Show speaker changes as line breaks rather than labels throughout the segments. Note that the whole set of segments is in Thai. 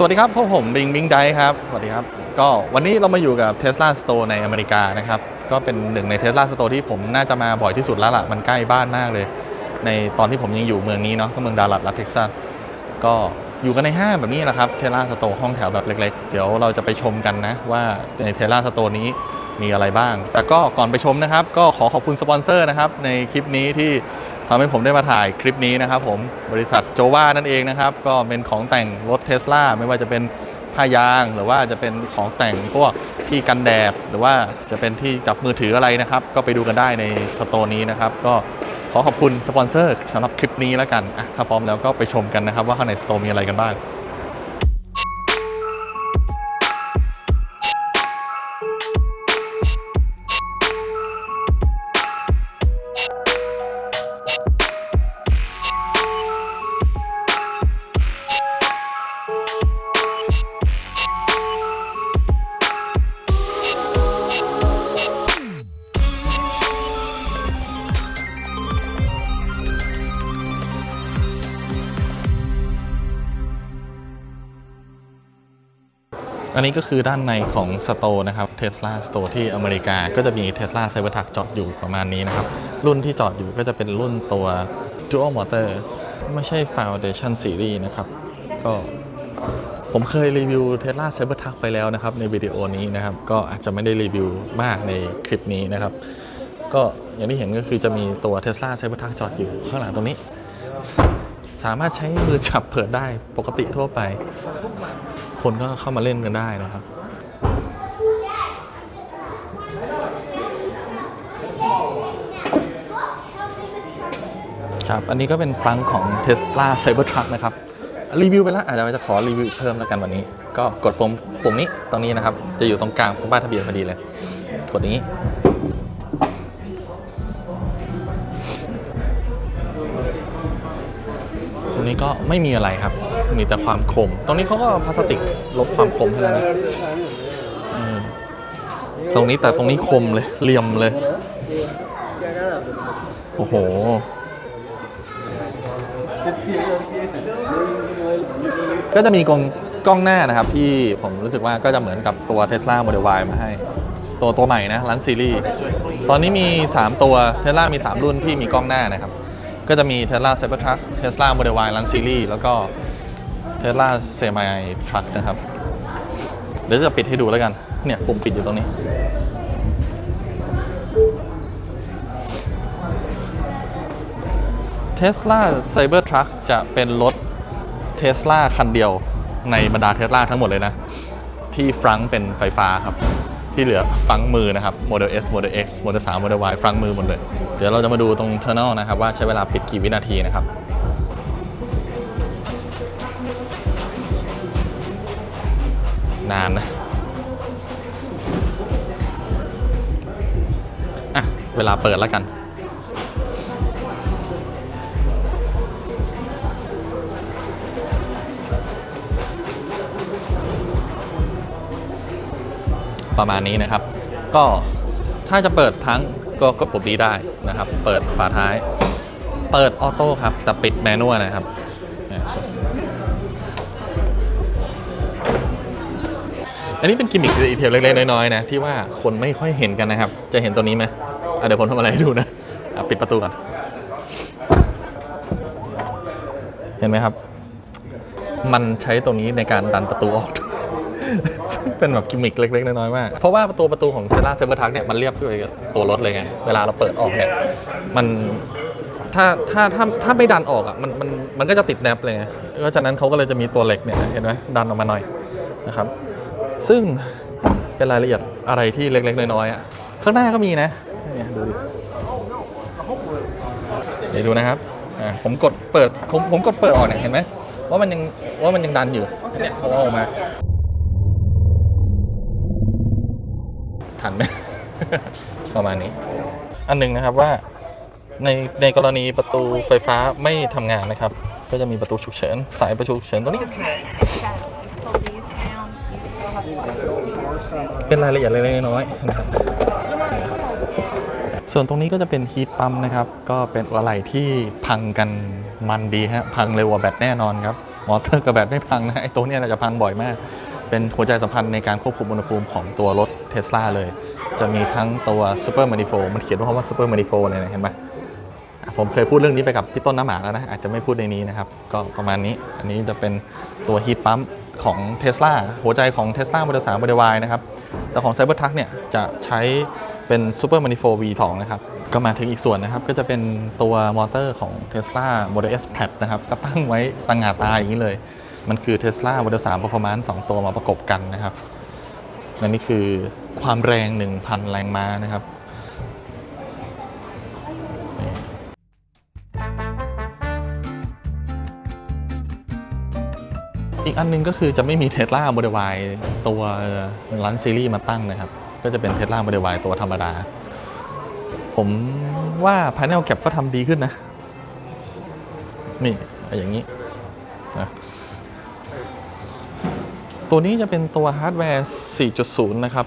สวัสดีครับพวกผมบิงบิงไดครับ สวัสดีครับ ก็วันนี้เรามาอยู่กับ Tesla Store ในอเมริกานะครับ ก็เป็นหนึ่งใน Tesla Store ที่ผมน่าจะมาบ่อยที่สุดแล้วล่ะ มันใกล้บ้านมากเลย ในตอนที่ผมยังอยู่เมืองนี้เนาะก็เมืองดัลลัสรัฐเท็กซัส ก็อยู่กันในห้างแบบนี้แหละครับเทล่าสโตร์ห้องแถวแบบเล็กๆ เดี๋ยวเราจะไปชมกันนะ ว่าในเทล่าสโตร์นี้มีอะไรบ้าง แต่ก็ก่อนไปชมนะครับ ก็ขอขอบคุณสปอนเซอร์นะครับในคลิปนี้ที่ ทำให้ผมได้มาถ่ายคลิปนี้นะครับผมบริษัทโจวานั่นเองนะครับ ก็เป็นของแต่งรถเทสลาไม่ว่าจะเป็นผ้ายาง หรือว่าจะเป็นของแต่งพวกที่กันแดด หรือว่าจะเป็นที่จับมือถืออะไรนะครับ ก็ไปดูกันได้ในสตร์นี้นะครับ ก็ขอขอบคุณสปอนเซอร์สำหรับคลิปนี้แล้วกันถ้าพร้อมแล้วก็ไปชมกันนะครับ ว่าข้างในสตร์มีอะไรกันบ้าง อันนี้ก็คือด้านในของสโตนะครับ Tesla Store ที่อเมริกาก็จะมี Tesla Cybertruck จอดอยู่ประมาณนี้นะครับ รุ่นที่จอดอยู่ก็จะเป็นรุ่นตัว Dual Motor ไม่ใช่ Foundation Series นะครับ ก็ผมเคยรีวิว Tesla Cybertruck ไปแล้วนะครับ ในวิดีโอนี้นะครับ ก็อาจจะไม่ได้รีวิวมากในคลิปนี้นะครับ ก็อย่างที่เห็นก็คือจะมีตัว Tesla Cybertruck จอดอยู่ข้างหลังตรงนี้ สามารถใช้มือจับเปิดได้ปกติทั่วไป คนก็เข้ามาเล่นกันได้นะครับครับ อันนี้ก็เป็นฟรังของ Tesla Cybertruck นะครับ รีวิวไปแล้ว อาจจะจะขอรีวิวเพิ่มแล้วกันวันนี้ ก็กดปุ่มปุ่มนี้ตรงนี้นะครับ จะอยู่ตรงกลางตรงป้ายทะเบียนพอดีเลย กดนี้ นี้ก็ไม่มีอะไรครับ มีแต่ความคม ตรงนี้เขาก็พลาสติกลบความคมให้แล้วนะอืมตรงนี้แต่ตรงนี้คมเลยเหลี่ยมเลย โอ้โห ก็จะมีกล้องกล้องหน้านะครับ ที่ผมรู้สึกว่าก็จะเหมือนกับตัว Tesla Model Y มาให้ ตัวตัวใหม่นะรันซีรีส์ ตอนนี้มี 3 ตัว Tesla มี 3 รุ่นที่มีกล้องหน้านะครับ ก็จะมี Tesla Cybertruck Tesla Model Y Run Series แล้วก็ Tesla Semi Truck นะครับ เดี๋ยวจะปิดให้ดูแล้วกัน เนี่ยปุ่มปิดอยู่ตรงนี้ Tesla Cybertruck จะเป็นรถ Tesla คันเดียวในบรรดา Tesla ทั้งหมดเลยนะ ที่ฟรังเป็นไฟฟ้าครับ ที่เหลือฟังมือนะครับ Model S Model X Model 3 Model Y ฟังมือหมดเลย เดี๋ยวเราจะมาดูตรง Tunnel นะครับว่าใช้เวลาปิดกี่วินาทีนะครับนานนะอะเวลาเปิดแล้วกัน ประมาณนี้นะครับ ก็ถ้าจะเปิดทั้งก็ก็ปุ่มนี้ได้นะครับ เปิดฝาท้าย เปิดออโต้ครับแต่ปิดแมนนวลนะครับอันนี้เป็นกิมมิคดีเทลเล็กๆน้อยๆนะที่ว่าคนไม่ค่อยเห็นกันนะครับ จะเห็นตัวนี้ไหมเดี๋ยวผมทำอะไรให้ดูนะะปิดประตูก่อนเห็นไหมครับ มันใช้ตรงนี้ในการดันประตูออก เป็นแบบกิมมิคเล็กๆน้อยๆมาก เพราะว่าประตูประตูของเซล่าเซเบอร์ทักเนี่ยมันเรียบด้วยกับตัวรถเลยไง เวลาเราเปิดออกเนี่ย มันถ้าถ้าถ้าถ้าไม่ดันออกอะมันมันมันก็จะติดแนบเลยไงเพราะฉะนั้นเขาก็เลยจะมีตัวเหล็กเนี่ยเห็นไหมดันออกมาหน่อยนะครับ ซึ่งเป็นรายละเอียดอะไรที่เล็กๆน้อยๆอะข้างหน้าก็มีนะเนี่ยดูดิเดี๋ยวดูนะครับอ่าผมกดเปิดผมผมกดเปิดออกเนี่ยเห็นไหมว่ามันยังว่ามันยังดันอยู่เนี่ยเขาเอาออกมา ทันไหมประมาณนี้ อันหนึ่งนะครับว่าในในกรณีประตูไฟฟ้าไม่ทำงานนะครับ ก็จะมีประตูฉุกเฉิน สายประตูฉุกเฉินตัวนี้ เป็นรายละเอียดเล็กๆน้อยๆนะครับ ส่วนตรงนี้ก็จะเป็นฮีทปั๊มนะครับ ก็เป็นอะไรที่พังกันมันดีฮะ พังเร็วกว่าแบตแน่นอนครับ มอเตอร์กับแบตไม่พังนะไอ้ตัวเนี้ยน่าจะพังบ่อยมาก เป็นหัวใจสำคัญในการควบคุมอุณหภูมิของตัวรถเทสลาเลย จะมีทั้งตัว Super Manifold มันเขียนว่าคำว่า Super Manifold เลยนะเห็นไหมผมเคยพูดเรื่องนี้ไปกับพี่ต้นน้ำหมาแล้วนะ อาจจะไม่พูดในนี้นะครับ ก็ประมาณนี้ อันนี้จะเป็นตัวฮีทปั๊มของเทสลาหัวใจของ Tesla Model 3 Model Y นะครับ แต่ของ Cybertruck เนี่ยจะใช้เป็น Super Manifold V2 นะครับ ก็มาถึงอีกส่วนนะครับ ก็จะเป็นตัวมอเตอร์ของ Tesla Model S Plaid นะครับ ก็ตั้งไว้ตั้งงาตาอย่างนี้เลย มันคือ Tesla Model 3 Performance สองตัวมาประกบกันนะครับและนี่คือความแรง 1,000 แรงม้านะครับอีกอันหนึงก็คือจะไม่มี Tesla Model Y ตัวรันซีรีส์มาตั้งนะครับ ก็จะเป็น Tesla Model Y ตัวธรรมดา ผมว่า Panel Cap ก็ทำดีขึ้นนะ นี่ อย่างนี้นะ ตัวนี้จะเป็นตัวฮาร์ดแวร์ 4.0 นะครับ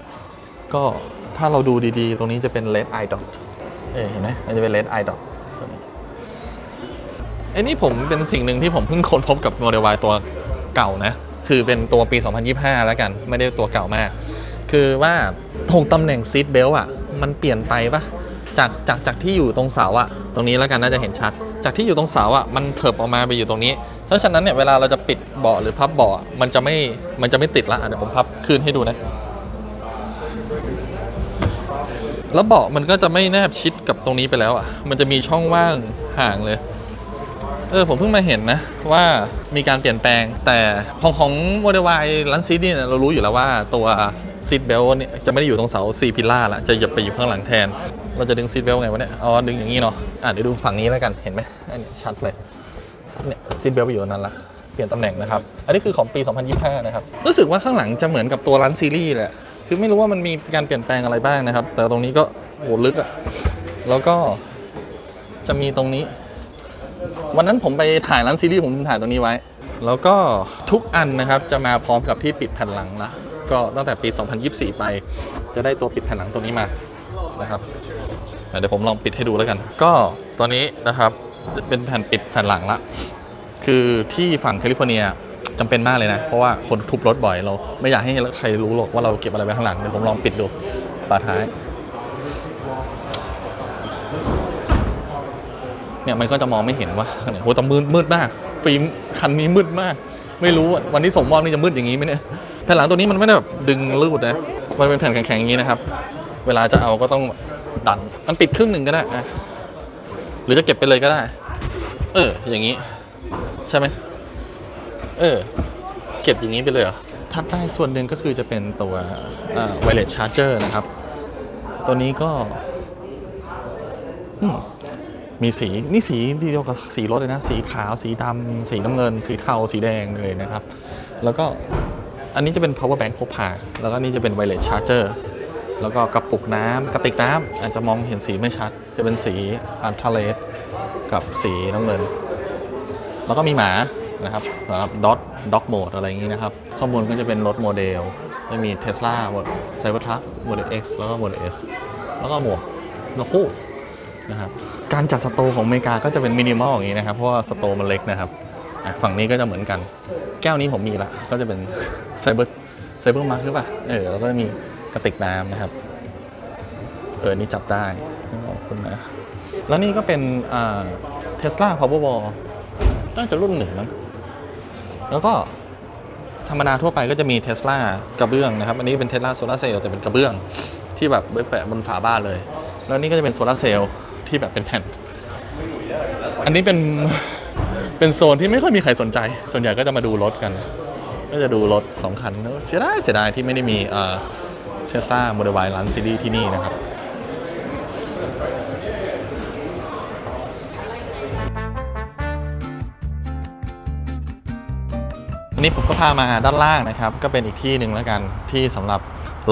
ก็ถ้าเราดูดีๆ ตรงนี้จะเป็น LED eye dot เอ้ยเห็นไหมมันจะเป็น LED eye dot ตัวนี้ไอ้นี่ผมเป็นสิ่งหนึ่งที่ผมเพิ่งค้นพบกับ Model Y ตัวเก่านะ คือเป็นตัวปี 2025 แล้วกัน ไม่ได้ตัวเก่ามาก คือว่าตรงตำแหน่งซีทเบลต์อะ มันเปลี่ยนไปปะจากจากจากที่อยู่ตรงเสาอะ ตรงนี้แล้วกันน่าจะเห็นชัด จากที่อยู่ตรงเสาอะมันเถิบออกมาไปอยู่ตรงนี้ เพราะฉะนั้นเนี่ยเวลาเราจะปิดเบาะหรือพับเบาะมันจะไม่มันจะไม่ติดละเดี๋ยวผมพับคืนให้ดูนะ แล้วเบาะมันก็จะไม่แนบชิดกับตรงนี้ไปแล้วอะ มันจะมีช่องว่างห่างเลยเออผมเพิ่งมาเห็นนะว่ามีการเปลี่ยนแปลง แต่ของของโมเดลวายลันซีเนี่ยเรารู้อยู่แล้วว่าตัวซีทเบลเนี่ยจะไม่ได้อยู่ตรงเสาซีพิล่าละจะหยับไปอยู่ข้างหลังแทน เราจะดึงซีทเบลไงวะเนี่ย อ๋อ ดึงอย่างนี้เนาะ อะเดี๋ยวดูฝั่งนี้แล้วกัน เห็นไหมอันนี้ชัดเลย เนี่ยซีทเบลไปอยู่นั้นละเปลี่ยนตำแหน่งนะครับ อันนี้คือของปี 2025 นะครับ รู้สึกว่าข้างหลังจะเหมือนกับตัวรันซีรีส์แหละ คือไม่รู้ว่ามันมีการเปลี่ยนแปลงอะไรบ้างนะครับ แต่ตรงนี้ก็โหลึกอะแล้วก็จะมีตรงนี้ วันนั้นผมไปถ่ายร้านซีรีส์ผมถ่ายตรงนี้ไว้ แล้วก็ทุกอันนะครับจะมาพร้อมกับที่ปิดแผ่นหลังละ ก็ตั้งแต่ปี 2024 ไป จะได้ตัวปิดแผ่นหลังตัวนี้มา นะครับเดี๋ยวผมลองปิดให้ดูแล้วกัน ก็ตัวนี้นะครับจะเป็นแผ่นปิดแผ่นหลังละ คือที่ฝั่งแคลิฟอร์เนียจำเป็นมากเลยนะ เพราะว่าคนทุบรถบ่อยเรา ไม่อยากให้ใครรู้หรอกว่าเราเก็บอะไรไว้ข้างหลังเดี๋ยวผมลองปิดดูฝาท้าย เนี่ยมันก็จะมองไม่เห็นว่าเนี่ยโหแต่มืดมืดมาก ฟิล์มคันนี้มืดมาก ไม่รู้วันที่ส่งมอบนี่จะมืดอย่างนี้ไหมเนี่ยแผ่นหลังตัวนี้มันไม่ได้แบบดึงรูดนะ มันเป็นแผ่นแข็งๆอย่างนี้นะครับ เวลาจะเอาก็ต้องดันมันปิดครึ่งหนึ่งก็ได้อะหรือจะเก็บไปเลยก็ได้ เออ อย่างนี้ ใช่ไหมเออ เก็บอย่างนี้ไปเลยเหรอถัดไปส่วนหนึ่งก็คือจะเป็นตัวไวเลสชาร์เจอร์นะครับ ตัวนี้ก็มมีสีนี่สีเดียวกับสีรถเลยนะ สีขาวสีดำสีน้ำเงิน สีเทาสีแดงเลยนะครับ แล้วก็อันนี้จะเป็น power bank พกพาแล้วก็นี่จะเป็น wireless charger แล้วก็กระปุกน้ำกระติกน้ำอาจจะมองเห็นสีไม่ชัด จะเป็นสีอัลทราเลสกับสีน้ำเงิน แล้วก็มีหมานะครับสำหรับดอทด็อกโหมดอะไรอย่างนี้นะครับ ข้อมูลก็จะเป็นรถโมเดลจะมี Tesla Cybertruck Model X แล้วก็ Model S แล้วก็หมวกนกคู่นะครับการจัดสโตร์ของอเมริกาก็จะเป็นมินิมอลอย่างนี้นะครับ เพราะว่าสโตร์มันเล็กนะครับฝั่งนี้ก็จะเหมือนกัน แก้วนี้ผมมีละก็จะเป็นไซเบอร์ไซเบอร์มาร์คหรือเปล่าเออแล้วก็มี กระติกน้ำนะครับ เออ นี่จับได้ขอบคุณนะ แล้วนี่ก็เป็นเทสลาพาวเวอร์บอลน่าจะรุ่นหนึ่งมั้งแล้วก็ธรรมดาทั่วไปก็จะมีเทสลากระเบื้องนะครับ อันนี้เป็นเทสลาโซลาเซลล์แต่เป็นกระเบื้องที่แบบไว้แปะบนฝาบ้านเลย แล้วนี่ก็จะเป็นโซลาเซลล์ที่แบบเป็นแผ่น อันนี้เป็นเป็นโซนที่ไม่ค่อยมีใครสนใจ ส่วนใหญ่ก็จะมาดูรถกัน ก็จะดูรถสองคันเสียดายเสียดายที่ไม่ได้มี เทสลาโมเดลวายลันซีรีส์ที่นี่นะครับวันนี้ผมก็พามาด้านล่างนะครับ ก็เป็นอีกที่หนึ่งแล้วกันที่สำหรับ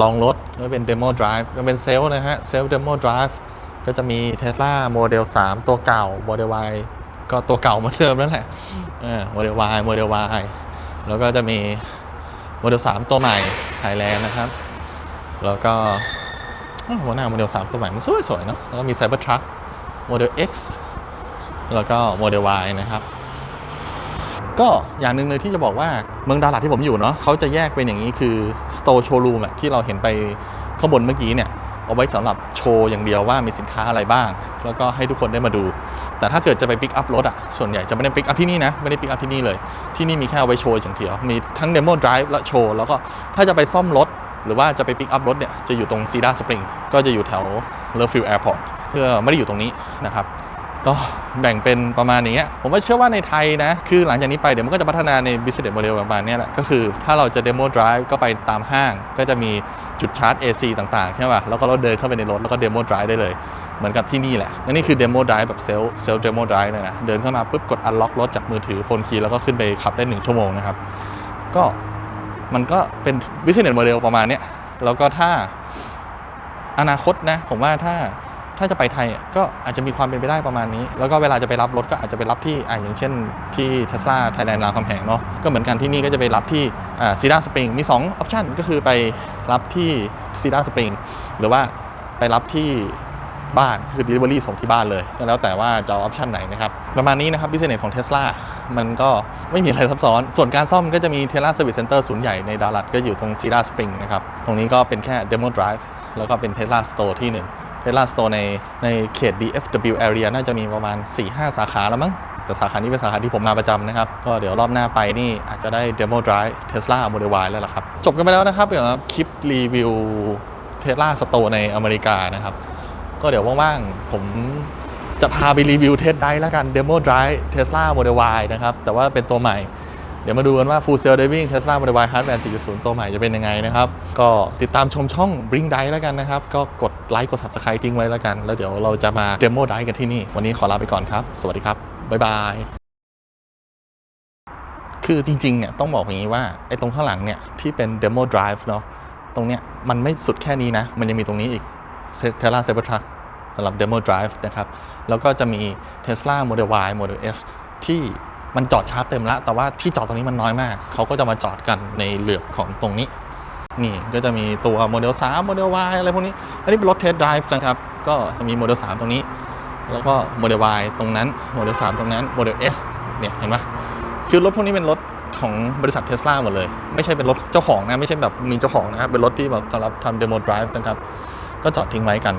ลองรถก็เป็น Demo Drive ก็เป็นเซลล์นะฮะเซลล์ Demo Drive ก็จะมี Tesla Model 3 ตัวเก่า Model Y ก็ตัวเก่าเหมือนเดิมนั่นแหละเออ Model Y Model Y แล้วก็จะมี Model 3ตัวใหม่ Thailand นะครับ แล้วก็หัวหน้า Model 3ตัวใหม่มันสวยๆเนอะแล้วก็มี Cybertruck Model X แล้วก็ Model Y นะครับก็อย่างหนึ่งเลยที่จะบอกว่าเมืองดาลัดที่ผมอยู่เนาะเขาจะแยกเป็นอย่างนี้คือ store showroom ที่เราเห็นไปข้างบนเมื่อกี้เนี่ย เอาไว้สำหรับโชว์อย่างเดียวว่ามีสินค้าอะไรบ้าง แล้วก็ให้ทุกคนได้มาดู แต่ถ้าเกิดจะไปปิกอัพรถอะส่วนใหญ่จะไม่ได้ปิกอัพที่นี่นะไม่ได้ปิกอัพที่นี่เลย ที่นี่มีแค่เอาไว้โชว์อย่างเดียวมีทั้งเดโมดรฟ์และโชว์แล้วก็ถ้าจะไปซ่อมรถ หรือว่าจะไปปิกอัพรถเนี่ยจะอยู่ตรงซีดาสปริงก็จะอยู่แถวเลอฟิลแอร์พอร์ตเพื่อไม่ได้อยู่ตรงนี้นะครับก็แบ่งเป็นประมาณนี้ ผมว่าเชื่อว่าในไทยนะ คือหลังจากนี้ไปเดี๋ยวมันก็จะพัฒนาใน business model ประมาณเนี้ยแหละ ก็คือถ้าเราจะ demo drive ก็ไปตามห้าง ก็จะมีจุดชาร์จ AC ต่างๆ ใช่ป่ะ แล้วก็เราเดินเข้าไปในรถ แล้วก็ demo drive ได้เลย เหมือนกับที่นี่แหละนี่คือ demo drive แบบ self self demo drive เลยนะ เดินเข้ามาปุ๊บกด unlock รถจากมือถือโฟนคีย์แล้วก็ขึ้นไปขับได้หนึ่งชั่วโมงนะครับ ก็ มันก็เป็น business model ประมาณเนี้ยแล้วก็ถ้าอนาคตนะ ผมว่าถ้าถ้าจะไปไทยก็อาจจะมีความเป็นไปได้ประมาณนี้ แล้วก็เวลาจะไปรับรถก็อาจจะไปรับที่อ่าอย่างเช่นที่ Tesla Thailand รามคำแหงเนาะก็เหมือนกันที่นี่ก็จะไปรับที่อ่าซีดาสปริงมี2ออปชันก็คือไปรับที่ซีดาสปริงหรือว่าไปรับที่ บ้านคือ Delivery ส่งที่บ้านเลยก็แล้วแต่ว่าจะเอาออปชันไหนนะครับประมาณนี้นะครับ business ของ Tesla มันก็ไม่มีอะไรซับซ้อน ส่วนการซ่อมก็จะมี Tesla Service Center ศูนย์ใหญ่ในดัลลัดก็อยู่ตรง Cedar Spring นะครับตรงนี้ก็เป็นแค่ Demo Drive แล้วก็เป็น Tesla Store ที่หนึ่ง Tesla Store ในในเขต DFW area น่าจะมีประมาณ 4-5 สาขาแล้วมั้ง แต่สาขานี้เป็นสาขาที่ผมมาประจำนะครับ ก็เดี๋ยวรอบหน้าไปนี่อาจจะได้ Demo Drive Tesla Model Y แล้วล่ะครับ จบกันไปแล้วนะครับเกี่ยวกับคลิปรีวิว Tesla Store ในอเมริกานะครับ ก็เดี๋ยวว่างๆ ผมจะพาไปรีวิวเทสไดแล้วกัน Demo Drive Tesla Model Y นะครับ แต่ว่าเป็นตัวใหม่ เดี๋ยวมาดูกันว่า Full Sail Diving Tesla Model Y Hardware 4.0 ตัวใหม่จะเป็นยังไงนะครับ ก็ติดตามชมช่อง Bring d i แล้วกันนะครับ ก็กดไลค์กด Subscribe ทิ้งไว้แล้วกัน แล้วเดี๋ยวเราจะมา Demo d i กันที่นี่ วันนี้ขอลาไปก่อนครับ สวัสดีครับ บ๊ายบาย คือจริงๆ เนี่ยต้องบอกอย่างนี้ว่าไอ้ตรงข้างหลังเนี่ยที่เป็น Demo Drive เนาะตรงเนี้ยมันไม่สุดแค่นี้นะ มันยังมีตรงนี้อีก Tesla Cybertruck สำหรับ Demo Drive นะครับ แล้วก็จะมี Tesla Model Y Model S ที่มันจอดชาร์จเต็มแล้วแต่ว่าที่จอดตรงนี้มันน้อยมาก เขาก็จะมาจอดกันในเหลือบของตรงนี้ นี่ก็จะมีตัว Model 3 Model Y อะไรพวกนี้ อันนี้เป็นรถ Test Drive นะครับ ก็จะมี Model 3 ตรงนี้ แล้วก็ Model Y ตรงนั้น Model 3 ตรงนั้น Model S เนี่ยเห็นไหมคือรถพวกนี้เป็นรถของบริษัทเทสลาหมดเลย ไม่ใช่เป็นรถเจ้าของนะ ไม่ใช่แบบมีเจ้าของนะเป็นรถที่แบบสำหรับทำ Demo Drive นะครับ ก็จอดทิ้งไว้กัน